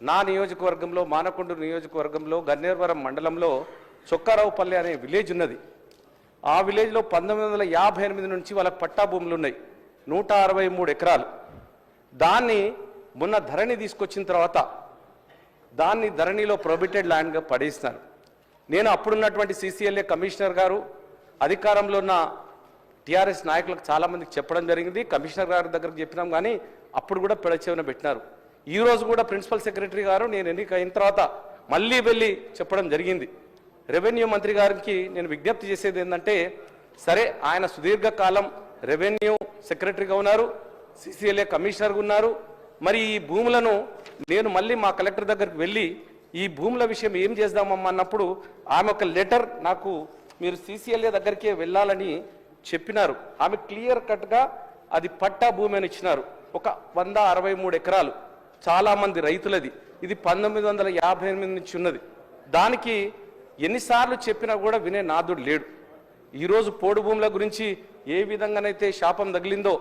నా నియోజకవర్గంలో మానకొండ నియోజకవర్గంలో గన్నేరవరం మండలంలో చొక్కారావుపల్లి అనే విలేజ్ ఉన్నది. ఆ విలేజ్లో పంతొమ్మిది వందల యాభై ఎనిమిది నుంచి వాళ్ళకి పట్టా భూములు ఉన్నాయి. నూట అరవై మూడు ఎకరాలు. దాన్ని మొన్న ధరణి తీసుకొచ్చిన తర్వాత దాన్ని ధరణిలో ప్రొబిటెడ్ ల్యాండ్గా పడేస్తున్నారు నేను అప్పుడున్నటువంటి సీసీఎల్ఏ కమిషనర్ గారు అధికారంలో ఉన్న టీఆర్ఎస్ నాయకులకు చాలామందికి చెప్పడం జరిగింది. కమిషనర్ గారి దగ్గరకు చెప్పినాం కానీ అప్పుడు కూడా పెడచెవిన పెట్టినారు. ఈ రోజు కూడా ప్రిన్సిపల్ సెక్రటరీ గారు నేను ఎన్నిక అయిన తర్వాత మళ్ళీ వెళ్ళి చెప్పడం జరిగింది. రెవెన్యూ మంత్రి గారికి నేను విజ్ఞప్తి చేసేది ఏంటంటే సరే ఆయన సుదీర్ఘకాలం రెవెన్యూ సెక్రటరీగా ఉన్నారు సిసిఎల్ఏ కమిషనర్గా ఉన్నారు. మరి ఈ భూములను నేను మళ్ళీ మా కలెక్టర్ దగ్గరికి వెళ్ళి ఈ భూముల విషయం ఏం చేద్దామమ్మా అన్నప్పుడు ఆమె ఒక లెటర్ నాకు మీరు సీసీఎల్ఏ దగ్గరికే వెళ్ళాలని చెప్పినారు. ఆమె క్లియర్ కట్గా అది పట్టా భూమి అని ఇచ్చినారు. ఒక వంద అరవై మూడు ఎకరాలు. చాలామంది రైతులది. ఇది పంతొమ్మిది వందల యాభై ఎనిమిది నుంచి ఉన్నది. దానికి ఎన్నిసార్లు చెప్పినా కూడా వినే నాదుడు లేడు. ఈరోజు పోడు భూముల గురించి ఏ విధంగానైతే శాపం తగిలిందో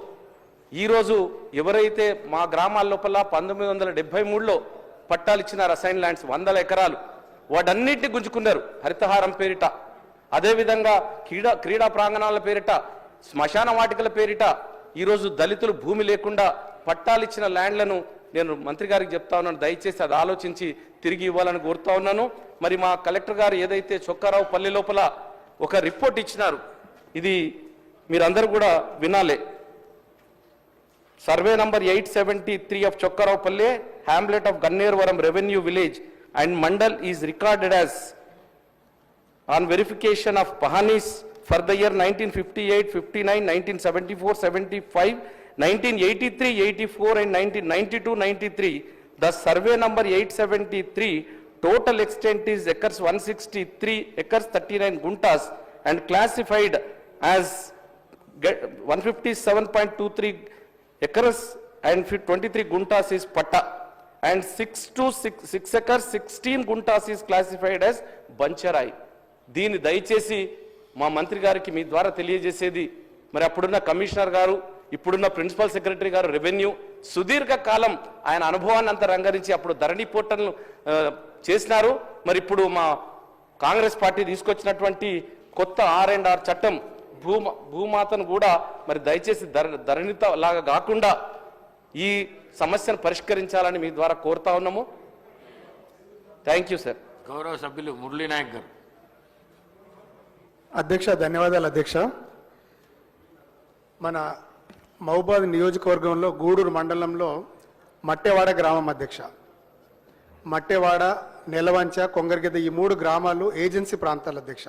ఈరోజు ఎవరైతే మా గ్రామాల లోపల పంతొమ్మిది వందల డెబ్బై మూడులో పట్టాలు ఇచ్చిన రసాయన ల్యాండ్స్ వందల ఎకరాలు వాటన్నిటిని గుంజుకున్నారు హరితహారం పేరిట. అదేవిధంగా క్రీడా క్రీడా ప్రాంగణాల పేరిట శ్మశాన వాటికల పేరిట ఈరోజు దళితులు భూమి లేకుండా పట్టాలిచ్చిన ల్యాండ్లను నేను మంత్రి గారికి చెప్తా ఉన్నాను దయచేసి అది ఆలోచించి తిరిగి ఇవ్వాలని కోరుతా ఉన్నాను. మరి మా కలెక్టర్ గారు ఏదైతే చొక్కారావు పల్లె లోపల ఒక రిపోర్ట్ ఇచ్చినారు ఇది మీరందరూ కూడా వినాలే. Survey number eight seventy three of Chokkaraopalle hamlet of Gannervaram revenue village and mandal is recorded as nineteen eighty three eighty four and nineteen ninety two ninety three the survey number eight seventy three total extent is acres one sixty three acres thirty nine guntas and classified as get one fifty seven point two three acres and fi twenty three guntas is patta. And six two six six acres sixteen guntas is classified as bancharai. దీన్ని దయచేసి మా మంత్రి గారికి మీ ద్వారా తెలియజేసేది. మరి అప్పుడున్న commissioner గారు ఇప్పుడున్న ప్రిన్సిపల్ సెక్రటరీ గారు రెవెన్యూ సుదీర్ఘ కాలం ఆయన అనుభవాన్ని అంతా రంగరించి అప్పుడు ధరణి పోర్టల్ను ఆ, చేసినారు. మరి ఇప్పుడు మా కాంగ్రెస్ పార్టీ తీసుకొచ్చినటువంటి కొత్త ఆర్ అండ్ ఆర్ చట్టం భూమ భూమాతను కూడా మరి దయచేసి ధర ధరణిత లాగా కాకుండా ఈ సమస్యను పరిష్కరించాలని మీ ద్వారా కోరుతా ఉన్నాము. Thank you sir. గౌరవ సభ్యులు మురళీ నాయక్ గారు. అధ్యక్ష ధన్యవాదాలు అధ్యక్ష. మన మహబాద్ నియోజకవర్గంలో గూడూరు మండలంలో మట్టెవాడ గ్రామం అధ్యక్ష. మట్టెవాడ నెలవంచ కొంగరగెద్ద ఈ మూడు గ్రామాలు ఏజెన్సీ ప్రాంతాల అధ్యక్ష.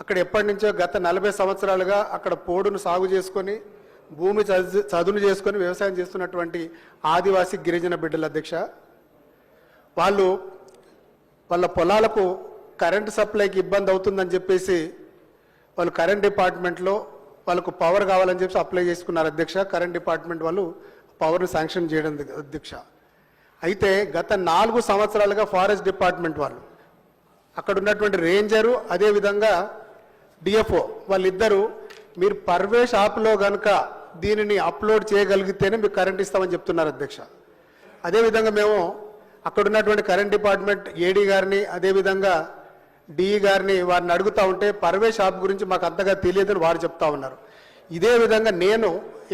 అక్కడ ఎప్పటి నుంచో గత నలభై సంవత్సరాలుగా అక్కడ పోడును సాగు చేసుకొని భూమి చదు- చదును చేసుకొని వ్యవసాయం చేస్తున్నటువంటి ఆదివాసీ గిరిజన బిడ్డల అధ్యక్ష. వాళ్ళు వాళ్ళ పొలాలకు కరెంటు సప్లైకి ఇబ్బంది అవుతుందని చెప్పేసి వాళ్ళు కరెంట్ డిపార్ట్మెంట్లో వాళ్ళకు పవర్ కావాలని చెప్పి అప్లై చేసుకున్నారు అధ్యక్ష. కరెంట్ డిపార్ట్మెంట్ వాళ్ళు పవర్ని శాంక్షన్ చేయడం అధ్యక్ష. అయితే గత నాలుగు సంవత్సరాలుగా ఫారెస్ట్ డిపార్ట్మెంట్ వాళ్ళు అక్కడ ఉన్నటువంటి రేంజరు అదేవిధంగా డిఎఫ్ఓ వాళ్ళిద్దరూ మీరు పర్వేష్ యాప్లో కనుక దీనిని అప్లోడ్ చేయగలిగితేనే మీకు కరెంట్ ఇస్తామని చెప్తున్నారు అధ్యక్ష. అదేవిధంగా మేము అక్కడ ఉన్నటువంటి కరెంట్ డిపార్ట్మెంట్ ఏడీ గారిని అదేవిధంగా డిఈ గారిని వారిని అడుగుతా ఉంటే పర్వే షాప్ గురించి మాకు అంతగా తెలియదని వారు చెప్తా ఉన్నారు. ఇదే విధంగా నేను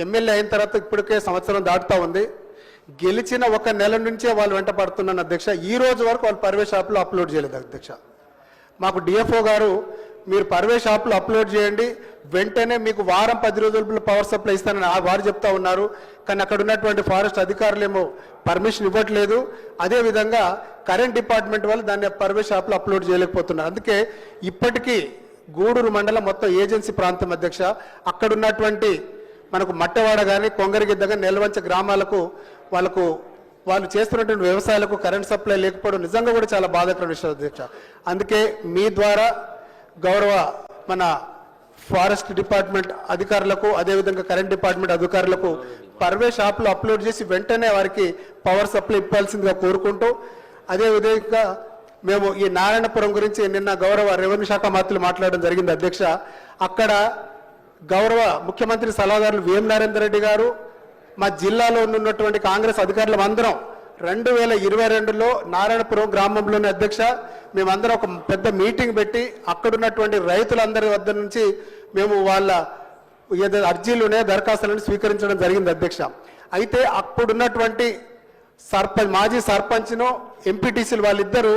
ఎమ్మెల్యే అయిన తర్వాత ఇప్పటికే సంవత్సరం దాటుతా ఉంది. గెలిచిన ఒక నెల నుంచే వాళ్ళు వెంట పడుతున్నాను అధ్యక్ష. ఈ రోజు వరకు వాళ్ళు పర్వే షాప్లో అప్లోడ్ చేయలేదు అధ్యక్ష. మాకు డిఎఫ్ఓ గారు మీరు పర్వే షాప్లో అప్లోడ్ చేయండి. వెంటనే మీకు వారం పది రోజుల పవర్ సప్లై ఇస్తానని ఆ వారు చెప్తా ఉన్నారు. కానీ అక్కడ ఉన్నటువంటి ఫారెస్ట్ అధికారులేమో పర్మిషన్ ఇవ్వట్లేదు. అదేవిధంగా కరెంట్ డిపార్ట్మెంట్ వాళ్ళు దాన్ని పర్వే షాప్లో అప్లోడ్ చేయలేకపోతున్నారు. అందుకే ఇప్పటికీ గూడూరు మండలం మొత్తం ఏజెన్సీ ప్రాంతం అధ్యక్ష. అక్కడ ఉన్నటువంటి మనకు మట్టవాడ కానీ కొంగరిగిద్ద కానీ నెలవంచ గ్రామాలకు వాళ్ళకు వాళ్ళు చేస్తున్నటువంటి వ్యవసాయాలకు కరెంట్ సప్లై లేకపోవడం నిజంగా కూడా చాలా బాధాకరమైన విషయం అధ్యక్ష. అందుకే మీ ద్వారా గౌరవ మన ఫారెస్ట్ డిపార్ట్మెంట్ అధికారులకు అదేవిధంగా కరెంట్ డిపార్ట్మెంట్ అధికారులకు పర్వే షాప్లో అప్లోడ్ చేసి వెంటనే వారికి పవర్ సప్లై ఇవ్వాల్సిందిగా కోరుకుంటూ అదేవిధంగా మేము ఈ నారాయణపురం గురించి నిన్న గౌరవ రెవెన్యూ శాఖ మంత్రులు మాట్లాడడం జరిగింది అధ్యక్ష. అక్కడ గౌరవ ముఖ్యమంత్రి సలహాదారులు విఎం నరేందర్ రెడ్డి గారు మా జిల్లాలో ఉన్నటువంటి కాంగ్రెస్ అధికారులు అందరం రెండు వేల ఇరవై రెండులో నారాయణపురం గ్రామంలోని అధ్యక్ష మేమందరం ఒక పెద్ద మీటింగ్ పెట్టి అక్కడున్నటువంటి రైతులందరి వద్ద నుంచి మేము వాళ్ళ ఏదో అర్జీలునే దరఖాస్తులను స్వీకరించడం జరిగింది అధ్యక్ష. అయితే అప్పుడున్నటువంటి సర్పంచ్ మాజీ సర్పంచ్ను ఎంపీటీసీలు వాళ్ళిద్దరూ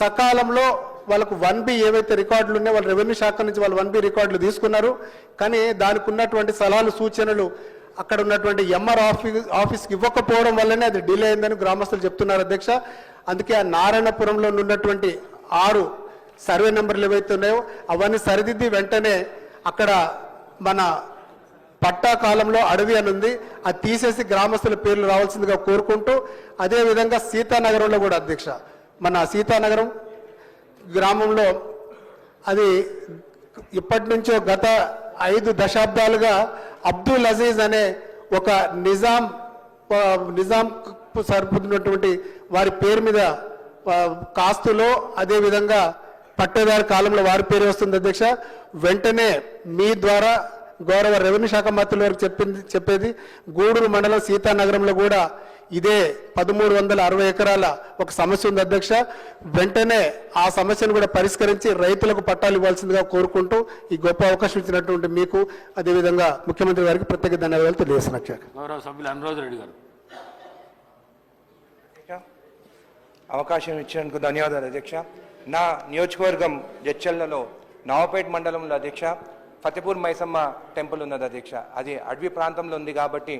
సకాలంలో వాళ్ళకు వన్ బి ఏవైతే రికార్డులు ఉన్నాయో వాళ్ళ రెవెన్యూ శాఖ నుంచి వాళ్ళు వన్ బి రికార్డులు తీసుకున్నారు. కానీ దానికి ఉన్నటువంటి సలహాలు సూచనలు అక్కడ ఉన్నటువంటి ఎంఆర్ ఆఫీస్ ఆఫీస్కి ఇవ్వకపోవడం వల్లనే అది డిలే అయిందని గ్రామస్తులు చెప్తున్నారు అధ్యక్ష. అందుకే ఆ నారాయణపురంలో ఉన్నటువంటి ఆరు సర్వే నెంబర్లు ఏవైతే ఉన్నాయో అవన్నీ సరిదిద్ది వెంటనే అక్కడ మన పట్టా కాలంలో అడవి అని ఉంది. అది తీసేసి గ్రామస్తుల పేర్లు రావాల్సిందిగా కోరుకుంటూ అదే విధంగా సీతానగరంలో కూడా అధ్యక్ష మన సీతానగరం గ్రామంలో అది ఇప్పటి నుంచో గత ఐదు దశాబ్దాలుగా అబ్దుల్ అజీజ్ అనే ఒక నిజాం నిజాం సరిపోతున్నటువంటి వారి పేరు మీద కాస్తులో అదేవిధంగా పట్టేదారి కాలంలో వారి పేరు వస్తుంది అధ్యక్ష. వెంటనే మీ ద్వారా గౌరవ రెవెన్యూ శాఖ మంత్రుల వారికి చెప్పింది చెప్పేది గూడూరు మండలం సీతానగరంలో కూడా ఇదే పదమూడు వందల అరవై ఎకరాల ఒక సమస్య ఉంది అధ్యక్ష. వెంటనే ఆ సమస్యను కూడా పరిష్కరించి రైతులకు పట్టాలు ఇవ్వాల్సిందిగా కోరుకుంటూ ఈ గొప్ప అవకాశం ఇచ్చినటువంటి మీకు అదేవిధంగా ముఖ్యమంత్రి గారికి ప్రత్యేక ధన్యవాదాలు తెలియజేస్తున్నారు. గౌరవ సభ్యులు అనురాధ రెడ్డి గారు. అవకాశం ఇచ్చినందుకు ధన్యవాదాలు అధ్యక్ష. నా నియోజకవర్గం జడ్చర్లలో నవపేట్ మండలంలో అధ్యక్ష ఫతేపూర్ మైసమ్మ టెంపుల్ ఉన్నది అధ్యక్ష. అది అడవి ప్రాంతంలో ఉంది కాబట్టి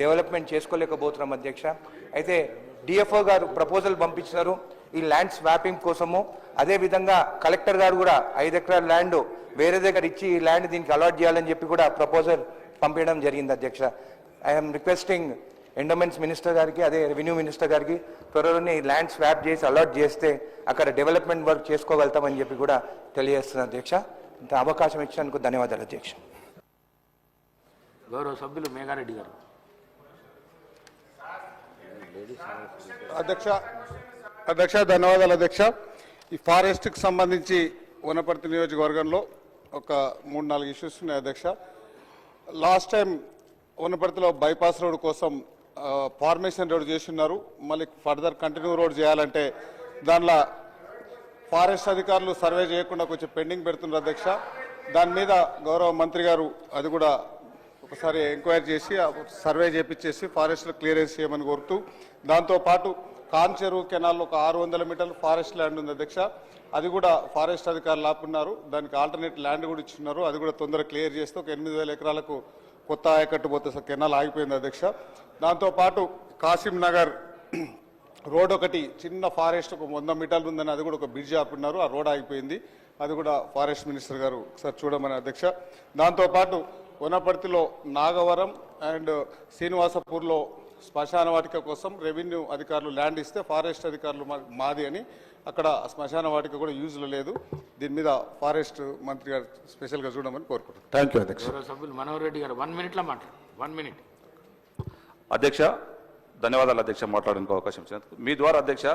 డెవలప్మెంట్ చేసుకోలేకపోతున్నాం అధ్యక్ష. అయితే డిఎఫ్ఓ గారు ప్రపోజల్ పంపించినారు. ఈ ల్యాండ్ స్వాపింగ్ కోసము. అదేవిధంగా కలెక్టర్ గారు కూడా ఐదు ఎకరాల ల్యాండ్ వేరే దగ్గర ఇచ్చి ఈ ల్యాండ్ దీనికి అలాట్ చేయాలని చెప్పి కూడా ప్రపోజల్ పంపించడం జరిగింది అధ్యక్ష. ఐఎమ్ రిక్వెస్టింగ్ ఎండోమెంట్స్ మినిస్టర్ గారికి అదే రెవెన్యూ మినిస్టర్ గారికి త్వరలోనే ఈ ల్యాండ్ స్వాప్ చేసి అలాట్ చేస్తే అక్కడ డెవలప్మెంట్ వర్క్ చేసుకోగలుగుతామని చెప్పి కూడా తెలియజేస్తున్నాను అధ్యక్ష. ఇంత అవకాశం ఇచ్చినందుకు ధన్యవాదాలు అధ్యక్ష. గౌరవ సభ్యులు మేఘారెడ్డి గారు. అధ్యక్ష అధ్యక్ష ధన్యవాదాలు అధ్యక్ష. ఈ ఫారెస్ట్కి సంబంధించి వనపర్తి నియోజకవర్గంలో ఒక మూడు నాలుగు ఇష్యూస్ ఉన్నాయి అధ్యక్ష. లాస్ట్ టైం వనపర్తిలో బైపాస్ రోడ్ కోసం ఫార్మేషన్ రోడ్ చేస్తున్నారు. మళ్ళీ ఫర్దర్ కంటిన్యూ రోడ్ చేయాలంటే దానిలో ఫారెస్ట్ అధికారులు సర్వే చేయకుండా కొంచెం పెండింగ్ పెడుతున్నారు అధ్యక్ష. దాని మీద గౌరవ మంత్రి గారు అది కూడా ఒకసారి ఎంక్వైరీ చేసి సర్వే చేపించేసి ఫారెస్ట్లో క్లియరెన్స్ చేయమని కోరుతూ దాంతోపాటు కాంచెరు కెనాల్లో ఒక ఆరు వందల మీటర్లు ఫారెస్ట్ ల్యాండ్ ఉంది అధ్యక్ష. అది కూడా ఫారెస్ట్ అధికారులు ఆపున్నారు. దానికి ఆల్టర్నేట్ ల్యాండ్ కూడా ఇచ్చిన్నారు. అది కూడా తొందరగా క్లియర్ చేస్తే ఒక ఎనిమిది వేల ఎకరాలకు కొత్త ఆయకట్టు పోతే సార్ కెనాల్ ఆగిపోయింది అధ్యక్ష. దాంతోపాటు కాసిం నగర్ రోడ్ ఒకటి చిన్న ఫారెస్ట్ ఒక వంద మీటర్లు ఉందని అది కూడా ఒక బ్రిడ్జ్ ఆపున్నారు ఆ రోడ్ ఆగిపోయింది. అది కూడా ఫారెస్ట్ మినిస్టర్ గారు ఒకసారి చూడమని అధ్యక్ష. దాంతోపాటు వనపర్తిలో నాగవరం అండ్ శ్రీనివాసపూర్లో శ్మశాన వాటిక కోసం రెవెన్యూ అధికారులు ల్యాండ్ ఇస్తే ఫారెస్ట్ అధికారులు మా- మాది అని అక్కడ శ్మశాన వాటిక కూడా యూజ్లో లేదు. దీని మీద ఫారెస్ట్ మంత్రి గారు స్పెషల్గా చూడమని కోరుకుంటున్నాను థ్యాంక్ యూ అధ్యక్ష. సభ్యులు మనోహర్ రెడ్డి గారు వన్ మినిట్లో మాట్లాడు. One minute. అధ్యక్ష ధన్యవాదాలు అధ్యక్ష మాట్లాడడానికి అవకాశం ఇచ్చినందుకు. మీ ద్వారా అధ్యక్ష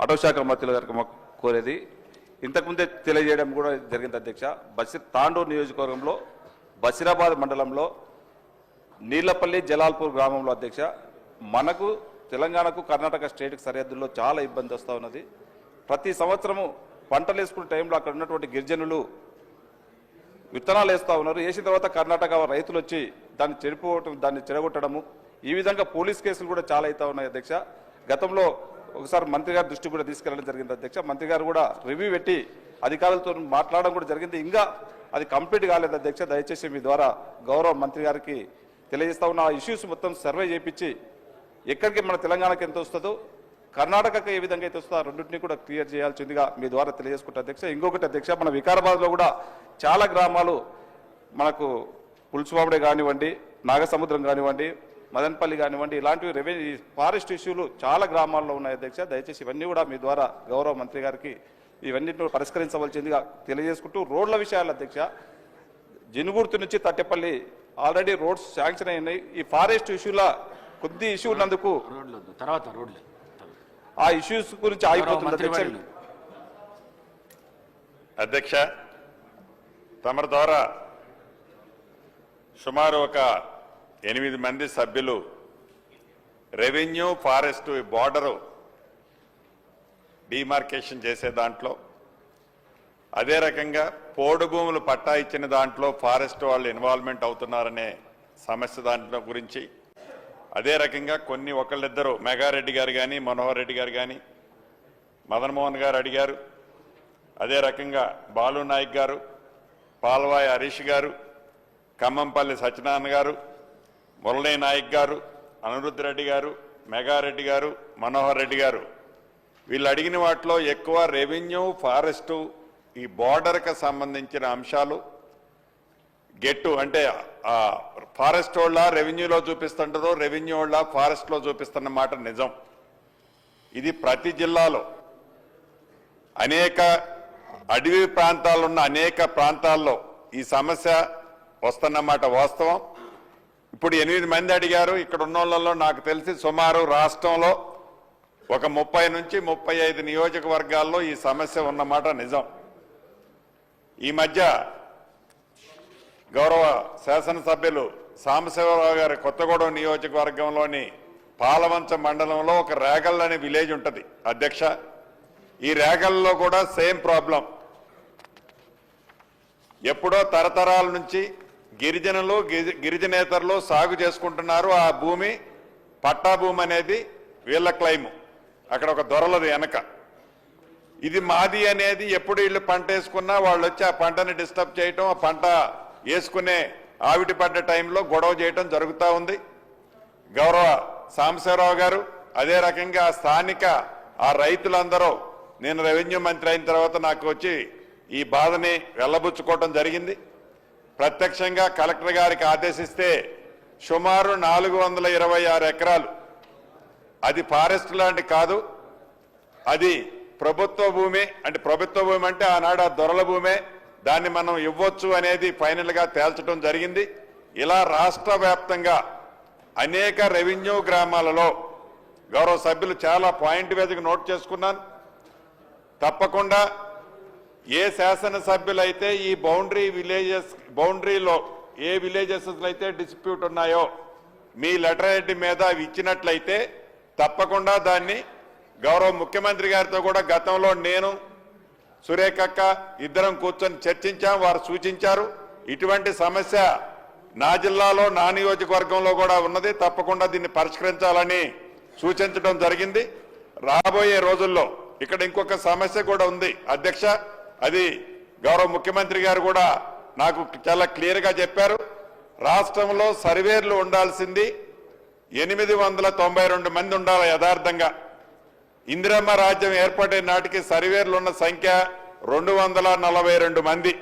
అటవీ శాఖ మంత్రుల గారికి మాకు కోరేది. ఇంతకుముందే తెలియజేయడం కూడా జరిగింది అధ్యక్ష. బసి తాండూరు నియోజకవర్గంలో బసిరాబాద్ మండలంలో నీళ్ళపల్లి జలాల్పూర్ గ్రామంలో అధ్యక్ష మనకు తెలంగాణకు కర్ణాటక స్టేట్కి సరిహద్దుల్లో చాలా ఇబ్బంది వస్తూ ఉన్నది. ప్రతి సంవత్సరము పంటలు వేసుకునే టైంలో అక్కడ ఉన్నటువంటి గిరిజనులు విత్తనాలు వేస్తూ ఉన్నారు. వేసిన తర్వాత కర్ణాటక రైతులు వచ్చి దాన్ని చెడిపోవటం దాన్ని చెడగొట్టడము. ఈ విధంగా పోలీస్ కేసులు కూడా చాలా అవుతా ఉన్నాయి అధ్యక్ష. గతంలో ఒకసారి మంత్రి గారి దృష్టి కూడా తీసుకెళ్ళడం జరిగింది అధ్యక్ష. మంత్రి గారు కూడా రివ్యూ పెట్టి అధికారులతో మాట్లాడడం కూడా జరిగింది. ఇంకా అది కంప్లీట్ కాలేదు అధ్యక్ష. దయచేసి మీ ద్వారా గౌరవ మంత్రి గారికి తెలియజేస్తా ఉన్న. ఆ ఇష్యూస్ మొత్తం సర్వే చేయించి ఎక్కడికి మన తెలంగాణకి ఎంత వస్తుందో కర్ణాటకకు ఏ విధంగా అయితే వస్తుందో రెండింటినీ రెండింటిని కూడా క్లియర్ చేయాల్సిందిగా మీ ద్వారా తెలియజేసుకుంటా అధ్యక్ష. ఇంకొకటి అధ్యక్ష మన వికారాబాద్లో కూడా చాలా గ్రామాలు మనకు పులుసుమామిడి కానివ్వండి నాగసముద్రం కానివ్వండి మదన్పల్లి కానివ్వండి ఇలాంటివి రెవెన్యూ ఫారెస్ట్ ఇష్యూలు చాలా గ్రామాల్లో ఉన్నాయి అధ్యక్ష. దయచేసి ఇవన్నీ కూడా మీ ద్వారా గౌరవ మంత్రి గారికి ఇవన్నిటిని పరిష్కరించవలసిందిగా తెలియజేసుకుంటూ రోడ్ల విషయాలు అధ్యక్ష జినుగుర్తి నుంచి తట్టెపల్లి ఆల్రెడీ రోడ్స్ శాంక్షన్ అయినాయి. ఈ ఫారెస్ట్ ఇష్యూల కొద్ది ఇష్యూ ఉన్నందుకు తర్వాత రోడ్లు. ఆ ఇష్యూస్ గురించి ఆగిపోతుంది అధ్యక్ష తమరి ద్వారా సుమారు ఒక ఎనిమిది మంది సభ్యులు రెవెన్యూ ఫారెస్ట్ బార్డరు డిమార్కేషన్ చేసే దాంట్లో. అదే రకంగా పోడు భూములు పట్టా ఇచ్చిన దాంట్లో ఫారెస్ట్ వాళ్ళు ఇన్వాల్వ్మెంట్ అవుతున్నారనే సమస్య దాంట్లో గురించి. అదే రకంగా కొన్ని ఒకళ్ళిద్దరు మెగారెడ్డి గారు కానీ మనోహర్ రెడ్డి గారు కానీ మదన్మోహన్ గారు అడిగారు. అదే రకంగా బాలు నాయక్ గారు పాల్వాయి హరీష్ గారు ఖమ్మంపల్లి సత్యనారాయణ గారు మురళీ నాయక్ గారు అనిరుద్ధ్ రెడ్డి గారు మెగారెడ్డి గారు మనోహర్ రెడ్డి గారు వీళ్ళు అడిగిన వాటిలో ఎక్కువ రెవెన్యూ ఫారెస్టు ఈ బోర్డర్కి సంబంధించిన అంశాలు. గెట్టు అంటే ఫారెస్ట్ వాళ్ళ రెవెన్యూలో చూపిస్తుంటదో రెవెన్యూ వాళ్ళ ఫారెస్ట్లో చూపిస్తున్న మాట నిజం. ఇది ప్రతి జిల్లాలో అనేక అడవి ప్రాంతాలున్న అనేక ప్రాంతాల్లో ఈ సమస్య వస్తున్నమాట వాస్తవం. ఇప్పుడు ఎనిమిది మంది అడిగారు ఇక్కడ ఉన్న నాకు తెలిసి సుమారు రాష్ట్రంలో ఒక ముప్పై నుంచి ముప్పై ఐదు నియోజకవర్గాల్లో ఈ సమస్య ఉన్నమాట నిజం. ఈ మధ్య గౌరవ శాసనసభ్యులు సాంబశివరావు గారి కొత్తగూడెం నియోజకవర్గంలోని పాలవంచ మండలంలో ఒక రేగల్ అనే విలేజ్ ఉంటుంది. అధ్యక్ష ఈ రేగల్లో కూడా సేమ్ ప్రాబ్లం. ఎప్పుడో తరతరాల నుంచి గిరిజనులు గిరి- గిరిజనేతరులు సాగు చేసుకుంటున్నారు. ఆ భూమి పట్టా భూమి అనేది వీళ్ళ క్లైము. అక్కడ ఒక దొరలది వెనక. ఇది మాది అనేది ఎప్పుడు వీళ్ళు పంట వేసుకున్నా వాళ్ళు వచ్చి ఆ పంటని డిస్టర్బ్ చేయటం ఆ పంట వేసుకునే ఆవిటి పడ్డ టైంలో గొడవ చేయటం జరుగుతూ ఉంది. గౌరవ సాంబశివరావు గారు అదే రకంగా స్థానిక ఆ రైతులందరూ నేను రెవెన్యూ మంత్రి అయిన తర్వాత నాకు వచ్చి ఈ బాధని వెళ్ళబుచ్చుకోవటం జరిగింది. ప్రత్యక్షంగా కలెక్టర్ గారికి ఆదేశిస్తే సుమారు నాలుగు వందల ఇరవై ఆరు ఎకరాలు అది ఫారెస్ట్ లాంటి కాదు. అది ప్రభుత్వ భూమి. అంటే ప్రభుత్వ భూమి అంటే ఆనాడు దొరల భూమే. దాన్ని మనం ఇవ్వచ్చు అనేది ఫైనల్గా తేల్చడం జరిగింది. ఇలా రాష్ట్ర వ్యాప్తంగా అనేక రెవెన్యూ గ్రామాలలో గౌరవ సభ్యులు చాలా పాయింట్ వేదిక నోట్ చేసుకున్నాను. తప్పకుండా ఏ శాసనసభ్యులైతే ఈ బౌండరీ విలేజెస్ బౌండరీలో ఏ విలేజెస్లో అయితే డిస్ప్యూట్ ఉన్నాయో మీ లెటర్ హెడ్ మీద అవి ఇచ్చినట్లయితే తప్పకుండా దాన్ని గౌరవ ముఖ్యమంత్రి గారితో కూడా గతంలో నేను సురేఖక్క ఇద్దరం కూర్చొని చర్చించాం వారు సూచించారు. ఇటువంటి సమస్య నా జిల్లాలో నా నియోజకవర్గంలో కూడా ఉన్నది. తప్పకుండా దీన్ని పరిష్కరించాలని సూచించడం జరిగింది. రాబోయే రోజుల్లో ఇక్కడ ఇంకొక సమస్య కూడా ఉంది. అధ్యక్ష అది గౌరవ ముఖ్యమంత్రి గారు కూడా నాకు చాలా క్లియర్గా చెప్పారు. రాష్ట్రంలో సర్వేర్లు ఉండాల్సింది ఎనిమిది వందల తొంభై రెండు మంది ఉండాలి యథార్థంగా. ఇందిరమ్మ రాజ్యం ఏర్పడే నాటికి సర్వేర్లు ఉన్న సంఖ్య రెండు వందల నలభై రెండు మంది.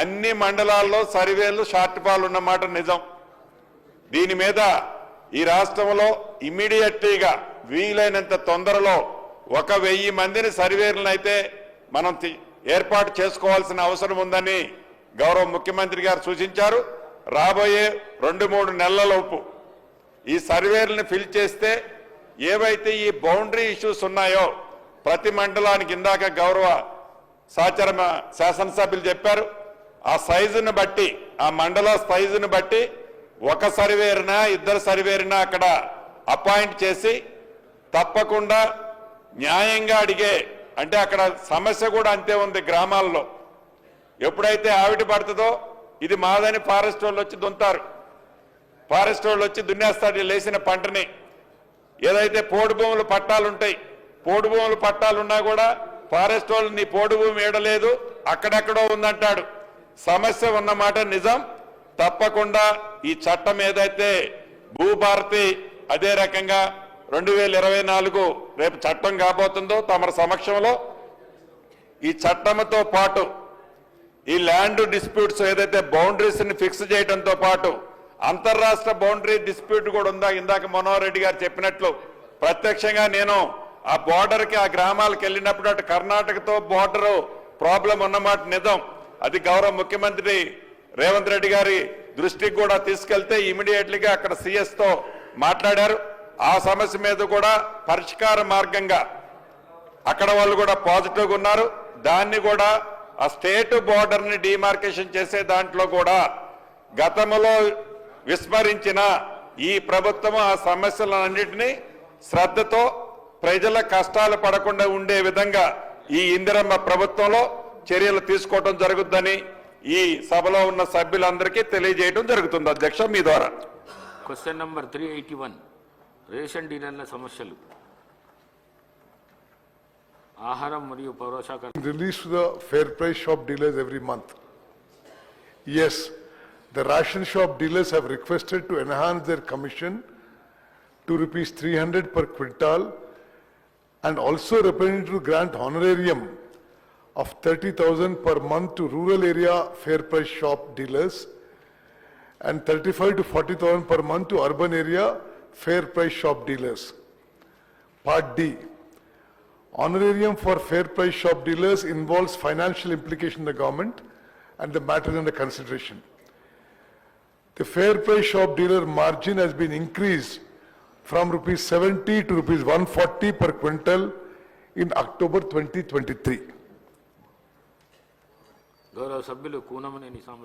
అన్ని మండలాల్లో సర్వేలు షార్ట్ ఫాల్ ఉన్నమాట నిజం. దీని మీద ఈ రాష్ట్రంలో ఇమ్మీడియట్లీగా వీలైనంత తొందరలో ఒక వెయ్యి మందిని సర్వేలను అయితే మనం ఏర్పాటు చేసుకోవాల్సిన అవసరం ఉందని గౌరవ ముఖ్యమంత్రి గారు సూచించారు. రాబోయే రెండు మూడు నెలలలోపు ఈ సర్వేలను ఫిల్ చేస్తే ఏవైతే ఈ బౌండరీ ఇష్యూస్ ఉన్నాయో ప్రతి మండలానికి ఇందాక గౌరవ సాచరమ శాసనసభ్యులు చెప్పారు ఆ సైజును బట్టి ఆ మండల సైజును బట్టి ఒక సర్వేరినా ఇద్దరు సర్వేరినా అక్కడ అపాయింట్ చేసి తప్పకుండా న్యాయంగా అడిగే అంటే అక్కడ సమస్య కూడా అంతే ఉంది గ్రామాల్లో. ఎప్పుడైతే ఆవిడ పడుతుందో ఇది మాదని ఫారెస్ట్ వాళ్ళు వచ్చి దుంతారు. ఫారెస్ట్ వాళ్ళు వచ్చి దున్నేస్తాడు లేచిన పంటని. ఏదైతే పోడు భూములు పట్టాలు ఉంటాయి పోడు భూములు పట్టాలున్నా కూడా ఫారెస్ట్ వాళ్ళు నీ పోడు భూమి ఏడలేదు అక్కడెక్కడో ఉందంటాడు. సమస్య ఉన్నమాట నిజం. తప్పకుండా ఈ చట్టం ఏదైతే భూభారతి అదే రకంగా రెండు వేల ఇరవై నాలుగు రేపు చట్టం కాబోతుందో తమ సమక్షంలో. ఈ చట్టంతో పాటు ఈ ల్యాండ్ డిస్ప్యూట్స్ ఏదైతే బౌండరీస్ని ఫిక్స్ చేయడంతో పాటు అంతర్రాష్ట్ర బౌండరీ డిస్ప్యూట్ కూడా ఉందా? ఇందాక మనోహర్ రెడ్డి గారు చెప్పినట్లు. ప్రత్యక్షంగా నేను ఆ బోర్డర్కి ఆ గ్రామాలకు వెళ్ళినప్పుడు అటు కర్ణాటకతో బోర్డరు ప్రాబ్లం ఉన్నమాట నిజం. అది గౌరవ ముఖ్యమంత్రి రేవంత్ రెడ్డి గారి దృష్టికి కూడా తీసుకెళ్తే ఇమీడియట్లీగా అక్కడ సీఎస్తో మాట్లాడారు. ఆ సమస్య మీద కూడా పరిష్కార మార్గంగా అక్కడ వాళ్ళు కూడా పాజిటివ్గా ఉన్నారు. దాన్ని కూడా ఆ స్టేట్ బోర్డర్ని డిమార్కేషన్ చేసే దాంట్లో కూడా గతంలో విస్మరించిన ఈ ప్రభుత్వం ఆ సమస్యలన్నింటినీ శ్రద్ధతో ప్రజల కష్టాలు పడకుండా ఉండే విధంగా ఈ ఇందిరమ్మ ప్రభుత్వంలో చర్యలు తీసుకోవడం జరుగుద్దని ఈ సభలో ఉన్న సభ్యులందరికీ తెలియజేయడం జరుగుతుంది అధ్యక్ష మీ ద్వారా. Question number three eighty one ration డీలర్ల సమస్యలు. ఆహారం మరియు పౌరశాఖ release to the fair price shop dealers every month. The ration shop dealers have requested to enhance their commission to rupees 300 per quintal and also represented to grant honorarium of 30,000 per month to rural area fair price shop dealers and 35 to 40,000 per month to urban area fair price shop dealers. Part D, Honorarium for fair price shop dealers involves financial implication in the government and the matter is under consideration. The fair price shop dealer margin has been increased from rupees 70 to rupees 140 per quintal in October 2023. ಗೌರವ ಸಭ್ಯುಲು ಕೂನಮನೆ ನಿಸಾಂಬ